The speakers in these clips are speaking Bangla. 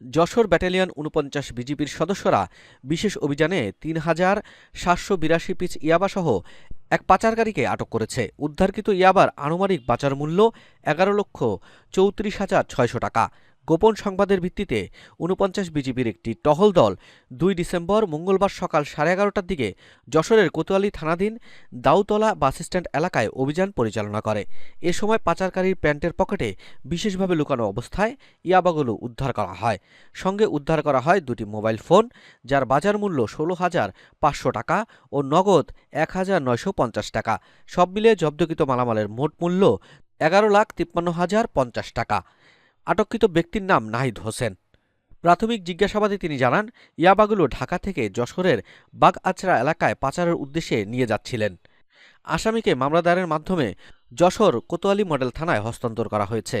যশোর ব্যাটালিয়ন উনপঞ্চাশ বিজিবির সদস্যরা বিশেষ অভিযানে তিন হাজার সাতশো বিরাশি পিচ ইয়াবাসহ এক পাচারকারীকে আটক করেছে। উদ্ধারকৃত ইয়াবার আনুমানিক বাজার মূল্য এগারো লক্ষ চৌত্রিশ হাজার ছয়শো টাকা। গোপন সংবাদের ভিত্তিতে উনপঞ্চাশ বিজিবির একটি টহল দল দুই ডিসেম্বর মঙ্গলবার সকাল সাড়ে এগারোটার দিকে যশোরের কোতোয়ালি থানাধীন দাউতলা বাসস্ট্যান্ড এলাকায় অভিযান পরিচালনা করে। এ সময় পাচারকারীর প্যান্টের পকেটে বিশেষভাবে লুকানো অবস্থায় ইয়াবাগুলো উদ্ধার করা হয়। সঙ্গে উদ্ধার করা হয় দুটি মোবাইল ফোন, যার বাজার মূল্য ষোলো হাজার পাঁচশো টাকা ও নগদ এক হাজার নয়শো পঞ্চাশ টাকা। সব মিলিয়ে জব্দকৃত মালামালের মোট মূল্য এগারো লাখ তিপ্পান্ন হাজার পঞ্চাশ টাকা। আটককৃত ব্যক্তির নাম নাহিদ হোসেন। প্রাথমিক জিজ্ঞাসাবাদে তিনি জানান, ইয়াবাগুলো ঢাকা থেকে যশোরের বাগআচরা এলাকায় পাচারের উদ্দেশ্যে নিয়ে যাচ্ছিলেন। আসামিকে মামলা দায়েরের মাধ্যমে যশোর কোতোয়ালি মডেল থানায় হস্তান্তর করা হয়েছে।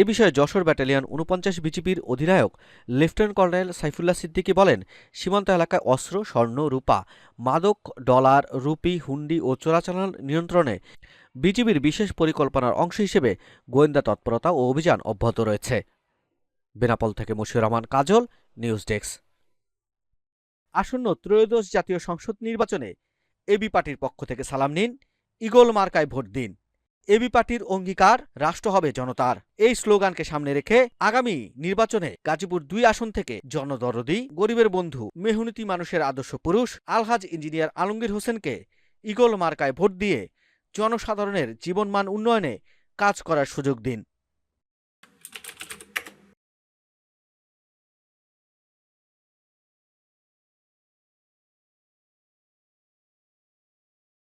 এ বিষয়ে যশোর ব্যাটালিয়ন উনপঞ্চাশ বিজিবির অধিনায়ক লেফটেন্যান্ট কর্নেল সাইফুল্লাহ সিদ্দিকী বলেন, সীমান্ত এলাকায় অস্ত্র, স্বর্ণ, রূপা, মাদক, ডলার, রুপি, হুন্ডি ও চোরাচালান নিয়ন্ত্রণে বিজিবির বিশেষ পরিকল্পনার অংশ হিসেবে গোয়েন্দা তৎপরতা ও অভিযান অব্যাহত রয়েছে। বেনাপল থেকে মশিউর রহমান, কাজল, নিউজ ডেস্ক। আসন্ন ত্রয়োদশ জাতীয় সংসদ নির্বাচনে এবি পার্টির পক্ষ থেকে সালাম নিন ইগল মার্কায় ভোট দিন। এবি পার্টির অঙ্গীকার রাষ্ট্র হবে জনতার। এই স্লোগানকে সামনে রেখে আগামী নির্বাচনে গাজীপুর দুই আসন থেকে জনদরদি, গরিবের বন্ধু, মেহনতি মানুষের আদর্শ পুরুষ, আলহাজ ইঞ্জিনিয়ার আলমগীর হোসেনকে ইগল মার্কায় ভোট দিয়ে জনসাধারণের জীবনমান উন্নয়নে কাজ করার সুযোগ দিন।